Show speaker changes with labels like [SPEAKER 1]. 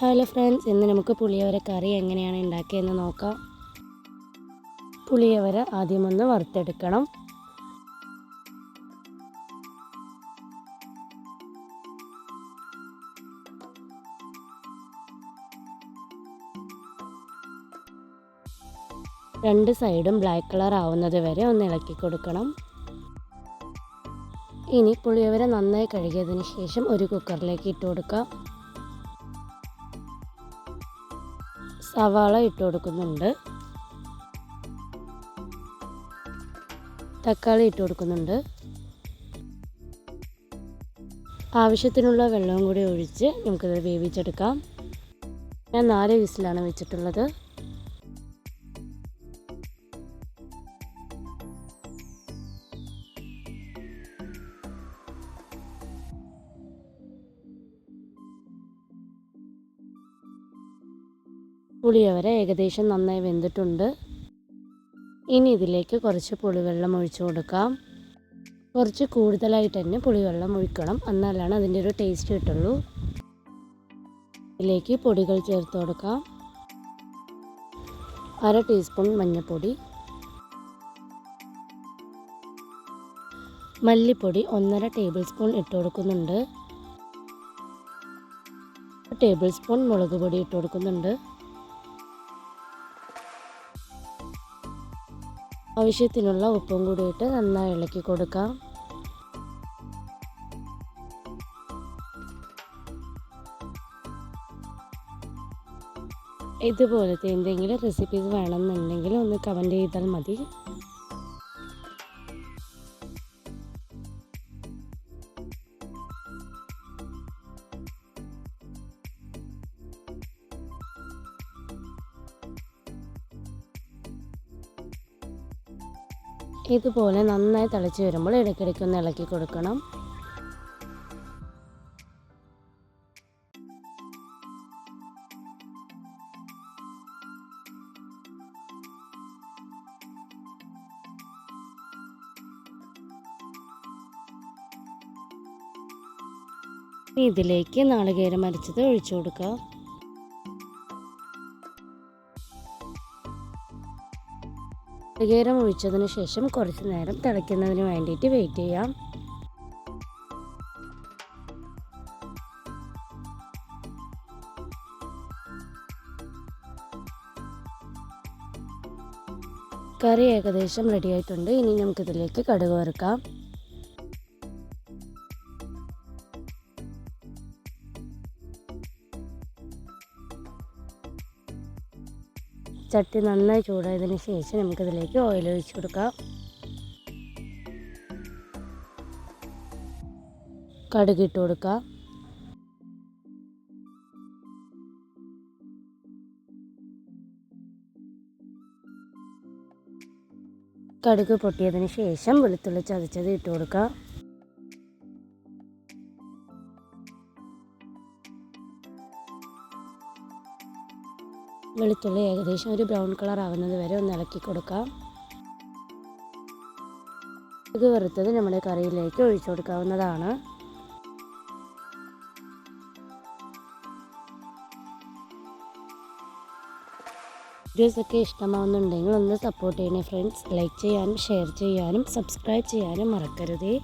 [SPEAKER 1] Hello friends ഇന്ന് നമുക്ക് പുളിയവര കറി എങ്ങനെയാണ് ഉണ്ടാക്കിയതെന്ന് നോക്കാം. പുളിയവര ആദ്യമൊന്ന് വറുത്തെടുക്കണം. രണ്ട് സൈഡും ബ്ലാക്ക് കളർ ആവുന്നത് വരെ ഒന്ന് ഇളക്കി കൊടുക്കണം. ഇനി പുളിയവര നന്നായി കഴുകിയതിന് ശേഷം ഒരു കുക്കറിലേക്ക് ഇട്ട് കൊടുക്കാം. സവാള ഇട്ട് കൊടുക്കുന്നുണ്ട്. തക്കാളി ഇട്ട് കൊടുക്കുന്നുണ്ട്. ആവശ്യത്തിനുള്ള വെള്ളവും കൂടി ഒഴിച്ച് നമുക്കിത് വേവിച്ചെടുക്കാം. ഞാൻ നാല് വിസിലാണ് വെച്ചിട്ടുള്ളത്. പുളിയവര ഏകദേശം നന്നായി വെന്തിട്ടുണ്ട്. ഇനി ഇതിലേക്ക് കുറച്ച് പുളിവെള്ളം ഒഴിച്ചു കൊടുക്കാം. കുറച്ച് കൂടുതലായിട്ട് തന്നെ പുളിവെള്ളം ഒഴിക്കണം. എന്നാലാണ് അതിന്റെ ഒരു ടേസ്റ്റ് കിട്ടുള്ളൂ. ഇതിലേക്ക് പൊടികൾ ചേർത്ത് കൊടുക്കാം. അര ടീസ്പൂൺ മഞ്ഞൾപ്പൊടി മല്ലിപ്പൊടി ഒന്നര ടേബിൾ സ്പൂൺ ഇട്ട് കൊടുക്കുന്നുണ്ട്. ടേബിൾ സ്പൂൺ മുളക് പൊടി ഇട്ട് കൊടുക്കുന്നുണ്ട്. ആവശ്യത്തിനുള്ള ഉപ്പും കൂടി ഇട്ട് നന്നായി ഇളക്കി കൊടുക്കാം. ഇതുപോലത്തെ എന്തെങ്കിലും റെസിപ്പീസ് വേണമെന്നുണ്ടെങ്കിൽ ഒന്ന് കമന്റ് ചെയ്താൽ മതി. ഇതുപോലെ നന്നായി തിളച്ച് വരുമ്പോൾ ഇടയ്ക്കിടയ്ക്ക് ഒന്ന് ഇളക്കി കൊടുക്കണം. ഇതിലേക്ക് നാളികേരം അരച്ചത് ഒഴിച്ചു കൊടുക്കാം. നാളികേരം ഒഴിച്ചതിന് ശേഷം കുറച്ച് നേരം തിളയ്ക്കുന്നതിന് വേണ്ടിയിട്ട് വെയിറ്റ് ചെയ്യാം. കറി ഏകദേശം റെഡി ആയിട്ടുണ്ട്. ഇനി നമുക്കിതിലേക്ക് കടുക് വറുക്കാം. ചട്ടി നന്നായി ചൂടായതിനു ശേഷം നമുക്കിതിലേക്ക് ഓയിൽ ഒഴിച്ച് കൊടുക്കാം. കടുക് ഇട്ട് കൊടുക്കാം. കടുക് പൊട്ടിയതിന് ശേഷം വെളുത്തുള്ളി ചതച്ചത് ഇട്ട് കൊടുക്കാം. വെളുത്തുള്ളി ഏകദേശം ഒരു ബ്രൗൺ കളർ ആവുന്നത് വരെ ഒന്ന് ഇളക്കി കൊടുക്കാം. ഇത് വറുത്തത് നമ്മുടെ കറിയിലേക്ക് ഒഴിച്ചു കൊടുക്കാവുന്നതാണ്. വീഡിയോസൊക്കെ ഇഷ്ടമാവുന്നുണ്ടെങ്കിൽ ഒന്ന് സപ്പോർട്ട് ചെയ്യണേ ഫ്രണ്ട്സ് ലൈക്ക് ചെയ്യാനും ഷെയർ ചെയ്യാനും സബ്സ്ക്രൈബ് ചെയ്യാനും മറക്കരുതേ.